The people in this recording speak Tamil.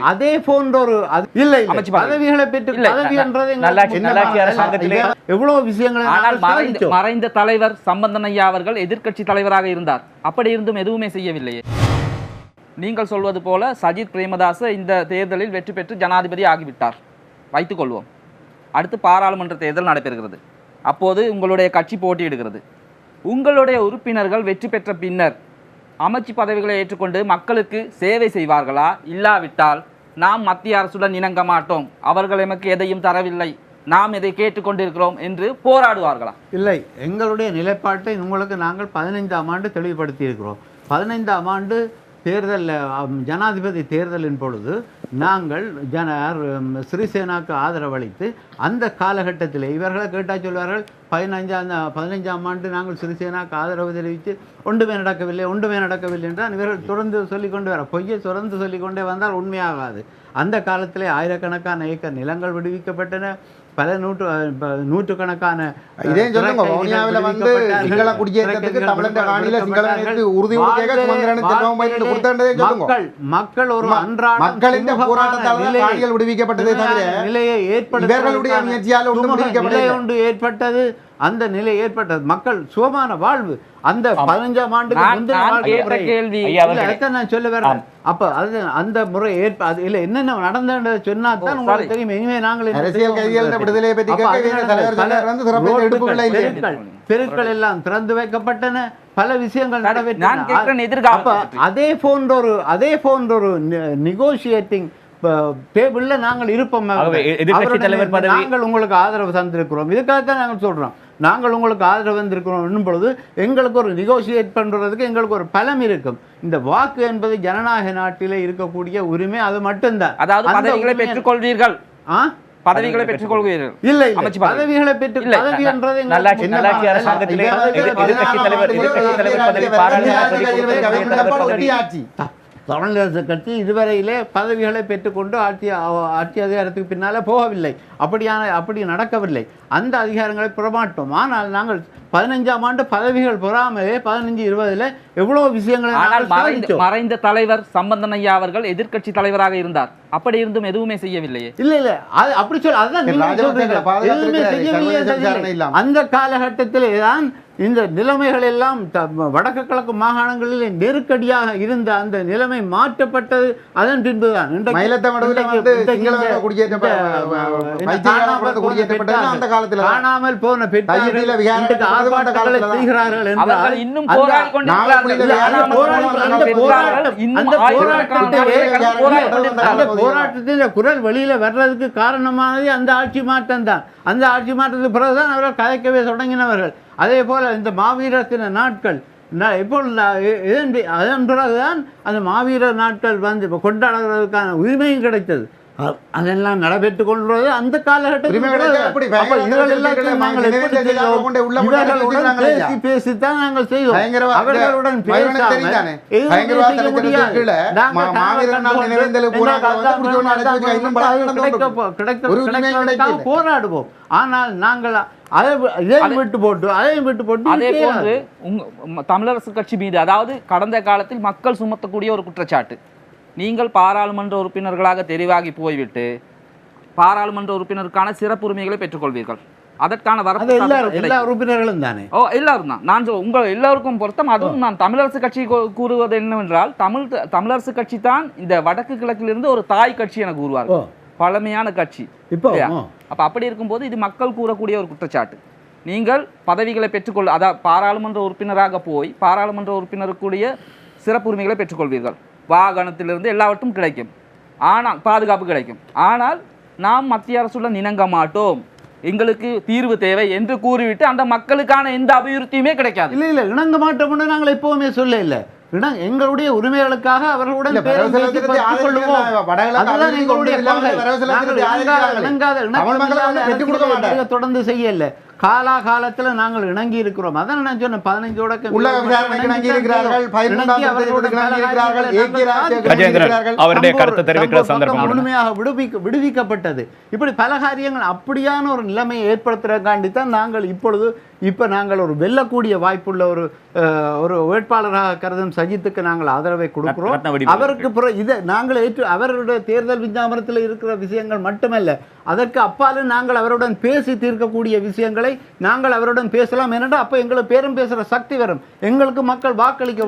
அதே போன்ற ஒரு இல்ல. பதவிகளை பெற்று எவ்வளவு விஷயங்களை மறைந்த தலைவர் சம்பந்தன் ஐயா அவர்கள் எதிர்க்கட்சி தலைவராக இருந்தார். அப்படி இருந்தும் எதுவுமே செய்யவில்லையே நீங்கள் சொல்வது போல சஜித் பிரேமதாச இந்த தேர்தலில் வெற்றி பெற்று ஜனாதிபதி ஆகிவிட்டார். வைத்துக் கொள்வோம். அடுத்து பாராளுமன்ற தேர்தல் நடைபெறுகிறது. அப்போது உங்களுடைய கட்சி போட்டியிடுகிறது. உங்களுடைய உறுப்பினர்கள் வெற்றி பெற்ற பின்னர் அமைச்சு பதவிகளை ஏற்றுக்கொண்டு மக்களுக்கு சேவை செய்வார்களா? இல்லாவிட்டால் நாம் மத்திய அரசுடன் இணங்க மாட்டோம். அவர்கள் எமக்கு எதையும் தரவில்லை. நாம் இதை கேட்டுக்கொண்டிருக்கிறோம் என்று போராடுவார்களா? இல்லை எங்களுடைய நிலைப்பாட்டை உங்களுக்கு நாங்கள் பதினைந்தாம் ஆண்டு தெளிவுபடுத்தி இருக்கிறோம் பதினைந்தாம் ஆண்டு தேர்தலில் ஜனாதிபதி தேர்தலின் பொழுது நாங்கள் ஜன சிறிசேனாக்கு ஆதரவளித்து அந்த காலகட்டத்தில் இவர்களை கேட்டால் சொல்வார்கள் பதினஞ்சாம் பதினைஞ்சாம் ஆண்டு நாங்கள் சிறிசேனாக்கு ஆதரவு தெரிவித்து ஒன்றுமே நடக்கவில்லை ஒன்றுமே நடக்கவில்லை என்றால் இவர்கள் தொடர்ந்து சொல்லிக்கொண்டு வர பொய்யை தொடர்ந்து சொல்லிக்கொண்டே வந்தால் உண்மையாகாது. அந்த காலத்திலே ஆயிரக்கணக்கான ஏக்கர் நிலங்கள் விடுவிக்கப்பட்டன. பல நூற்று நூற்றுக்கணக்கான இதே சொல்லுங்க வவுனியாவில வந்து. சிங்கள குடியேற்றத்துக்கு தமிழன் காணியில சிங்கள விடுவிக்கப்பட்டார்கள். உறுதி கொடுக்க சுமந்திரன் செல்வம் பயிரிட்டு வாழ்க்கையிலே கொடுத்ததே சொல்லுங்க மக்கள் மக்கள் ஒரு அன்றாட மக்களின் போராட்டத்தால் காணிகள் விடுவிக்கப்பட்டதே தவிர நிலையை இவர்களுடைய முயற்சியால். நிலை ஒன்று ஏற்பட்டது அந்த நிலை ஏற்பட்டது. மக்கள் சுகமான வாழ்வு. அந்த பதினஞ்சாம் முறை. கேள்வி. நான் சொல்ல வரேன். அப்ப அது அந்த முறை ஏற்ப அது இல்ல என்னென்ன நடந்தது சொன்னா தான் உங்களுக்கு. தெரியும். இனிமே நாங்கள் அரசியல் உங்களுக்கு விடுதலையை பற்றி. தெருக்கள், எல்லாம் திறந்து வைக்கப்பட்டன. பல விஷயங்கள் நடைபெற்றன. அதே போன்ற ஒரு அதே போன்ற ஒரு நெகோசியேட்டிங் டேபிள்ல நாங்கள் இருப்போம். நாங்கள் உங்களுக்கு ஆதரவு தந்திருக்கிறோம். இதுக்காக தான் நாங்கள் சொல்றோம். நாங்கள் உங்களுக்கு ஆதரவு தந்திருக்கிறோம் என்னும் பொழுது எங்களுக்கு ஒரு நெகோசியேட் பண்றதுக்கு எங்களுக்கு ஒரு பலம் இருக்கும். இந்த வாக்கு என்பது ஜனநாயக நாட்டிலே இருக்கக்கூடிய உரிமை அது மட்டும்தான். அதாவது பதவிகளை பெற்றுக்கொள்வீர்கள். ஆ? பதவிகளை பெற்றுக்கொள்வீர்கள். இல்ல. பதவிகளை பெற்று பதவி என்றது நல்லாட்சி நல்லாட்சி அரசாங்கத்திலே இது பதவி- எதிர்- எதிர்க்கட்சி தலைவர் எதிர்க்கட்சி தலைவர் பதவி பாராளுமன்ற தமிழரசு கட்சி இதுவரையிலே பதவிகளை பெற்றுக்கொண்டு ஆட்சி ஆட்சி அதிகாரத்துக்கு பின்னால போகவில்லை. அப்படியான அப்படி நடக்கவில்லை. அந்த அதிகாரங்களை பெறமாட்டோம். ஆனால் நாங்கள் பதினஞ்சாம் ஆண்டு பதவிகள் பெறாமலே பதினஞ்சு இருபதுல எவ்வளவு விஷயங்களை மறைந்த தலைவர் சம்பந்தன் ஐயா அவர்கள் எதிர்க்கட்சி தலைவராக இருந்தார். அப்படி இருந்தும் எதுவுமே செய்யவில்லையே. இல்ல இல்ல. அது அப்படி சொல்ல அதுதான். அந்த காலகட்டத்திலே தான் இந்த நிலைமைகள் எல்லாம் வடக்கு கிழக்கு மாகாணங்களில் நெருக்கடியாக இருந்த அந்த நிலைமை மாற்றப்பட்டது. அதன் பின்புதான் காணாமல் போன. செய்கிறார்கள் என்றால் இன்னும் அந்த- போராடி போராட்டத்தில் போராட்டத்தின் குரல் வெளியில் வர்றதுக்கு காரணமானது அந்த ஆட்சி மாற்றம் தான் அந்த ஆட்சி மாற்றத்துக்கு பிறகுதான் அவர்கள் கதைக்கவே தொடங்கினவர்கள். அதே போல இந்த மாவீரத்தின நாட்கள் இப்போ இதன் அதன் பிறகுதான் அந்த மாவீரர் நாட்கள் வந்து இப்போ கொண்டாடுறதுக்கான உரிமையும் கிடைத்தது. அதெல்லாம் நடைபெற்று கொள்வது அந்த காலகட்டத்தில் பேசித்தான் நாங்கள் செய்தோம். பயங்கரவா- அவர்களுடன். போராடுவோம். ஆனால் நாங்கள் விட்டு போட்டு அதையும் விட்டு போட்டு அதே போன்று தமிழரசு கட்சி மீது அதாவது கடந்த காலத்தில் மக்கள் சுமத்தக்கூடிய ஒரு குற்றச்சாட்டு. நீங்கள் பாராளுமன்ற உறுப்பினர்களாக தெரிவாகி போய்விட்டு பாராளுமன்ற உறுப்பினருக்கான சிறப்பு உரிமைகளை பெற்றுக்கொள்வீர்கள். அதற்கான அது வரப்பு. எல்லா உறுப்பினர்களும் தானே? ஓ எல்லாரும் தான். நான் உங்கள் எல்லோருக்கும் பொருத்தம். அதுவும் நான் தமிழரசு கட்சி கூறுவது என்னவென்றால் தமிழ் தமிழரசு கட்சி தான் இந்த வடக்கு கிழக்கிலிருந்து ஒரு தாய் கட்சி என ஓ. கூறுவார்கள் பழமையான கட்சி. இப்போ. அப்ப அப்படி இருக்கும்போது இது மக்கள் கூறக்கூடிய ஒரு குற்றச்சாட்டு. நீங்கள் பதவிகளை பெற்றுக்கொள் அதாவது பாராளுமன்ற உறுப்பினராக போய் பாராளுமன்ற உறுப்பினருக்குரிய சிறப்பு உரிமைகளை பெற்றுக்கொள்வீர்கள். வாகனத்திலிருந்து எல்லாவற்றும் கிடைக்கும். ஆனால் பாதுகாப்பு கிடைக்கும். ஆனால் நாம் மத்திய அரசுடன் இணங்க மாட்டோம். எங்களுக்கு தீர்வு தேவை என்று கூறிவிட்டு அந்த மக்களுக்கான எந்த அபிவிருத்தியுமே கிடைக்காது. இல்ல இல்ல இணங்க மாட்டோம்னு நாங்கள் எப்பவுமே சொல்ல இல்ல. எங்களுடைய உரிமைகளுக்காக அவர்களுடன் தொடர்ந்து செய்யல காலா காலத்துல நாங்கள் இணங்கி இருக்கிறோம் அதான் நான் சொன்னேன் பதினஞ்சு தொடக்கம் உள்ள விசாரணைக்கு இணங்கி இருக்கிறார்கள் பதிமூன்றாம் தேதிக்கு இணங்கி இருக்கிறார்கள் ஏக்கிய ராஜ்யத்துக்கு இணங்கி கஜேந்திரன் இருக்கிறார்கள் அவருடைய கருத்தை தெரிவிக்கிற சந்தர்ப்பம். முழுமையாக விடுவிக்க விடுவிக்கப்பட்டது இப்படி பல காரியங்கள் அப்படியான ஒரு நிலைமையை ஏற்படுத்துறதுக்காண்டி தான் நாங்கள் இப்பொழுது இப்போ நாங்கள் ஒரு வெல்லக்கூடிய வாய்ப்புள்ள ஒரு ஒரு வேட்பாளராக கருதும் சஜித்துக்கு நாங்கள் ஆதரவை கொடுக்கிறோம். அவருக்கு பிற இதை நாங்கள் ஏற்று அவருடைய தேர்தல் விஞ்ஞாபனத்தில் இருக்கிற விஷயங்கள் மட்டுமல்ல அதற்கு அப்பாலும் நாங்கள் அவருடன் பேசி தீர்க்கக்கூடிய விஷயங்களை நாங்கள் அவருடன் பேசலாம். ஏனென்றால் அப்போ எங்களுக்கு பேரும் பேசுகிற சக்தி வரும். எங்களுக்கு மக்கள் வாக்களிக்க